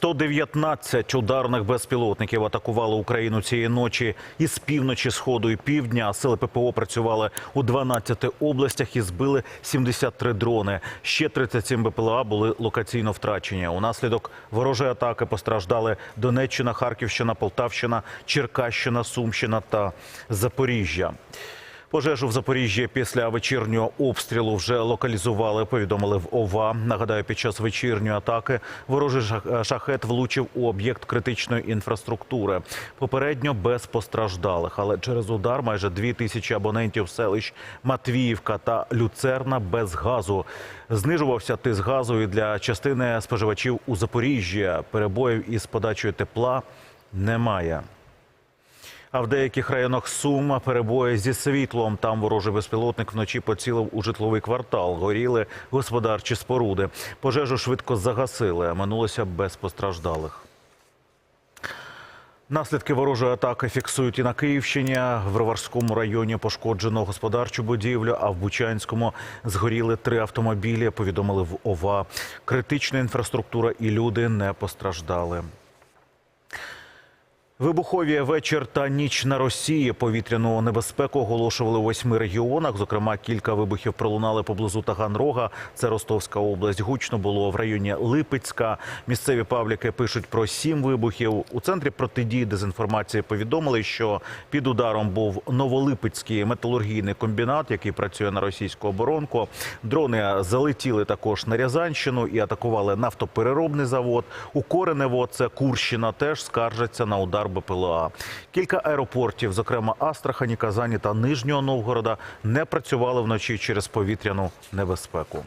119 ударних безпілотників атакували Україну цієї ночі із півночі, сходу і півдня. Сили ППО працювали у 12 областях і збили 73 дрони. Ще 37 БПЛА були локаційно втрачені. Унаслідок ворожої атаки постраждали Донеччина, Харківщина, Полтавщина, Черкащина, Сумщина та Запоріжжя. Пожежу в Запоріжжі після вечірнього обстрілу вже локалізували. Повідомили в ОВА. Нагадаю, під час вечірньої атаки ворожий шахет влучив у об'єкт критичної інфраструктури. Попередньо без постраждалих, але через удар майже дві тисячі абонентів селищ Матвіївка та Люцерна без газу. Знижувався тиск газу і для частини споживачів у Запоріжжі. Перебоїв із подачею тепла немає. А в деяких районах Сума перебої зі світлом. Там ворожий безпілотник вночі поцілив у житловий квартал. Горіли господарчі споруди. Пожежу швидко загасили. а Минулося без постраждалих. Наслідки ворожої атаки фіксують і на Київщині. В Роварському районі пошкоджено господарчу будівлю, а в Бучанському згоріли три автомобілі. Повідомили в ОВА. Критична інфраструктура і люди не постраждали. Вибухові вечір та ніч на Росії. Повітряну небезпеку оголошували у восьми регіонах. Зокрема, кілька вибухів пролунали поблизу Таганрога. Це Ростовська область. Гучно було в районі Липецька. Місцеві пабліки пишуть про сім вибухів. У центрі протидії дезінформації повідомили, що під ударом був Новолипецький металургійний комбінат, який працює на російську оборонку. Дрони залетіли також на Рязанщину і атакували нафтопереробний завод. У Коренево, це Курщина, теж скаржаться на удар БПЛА. Кілька аеропортів, зокрема Астрахані, Казані та Нижнього Новгорода, не працювали вночі через повітряну небезпеку.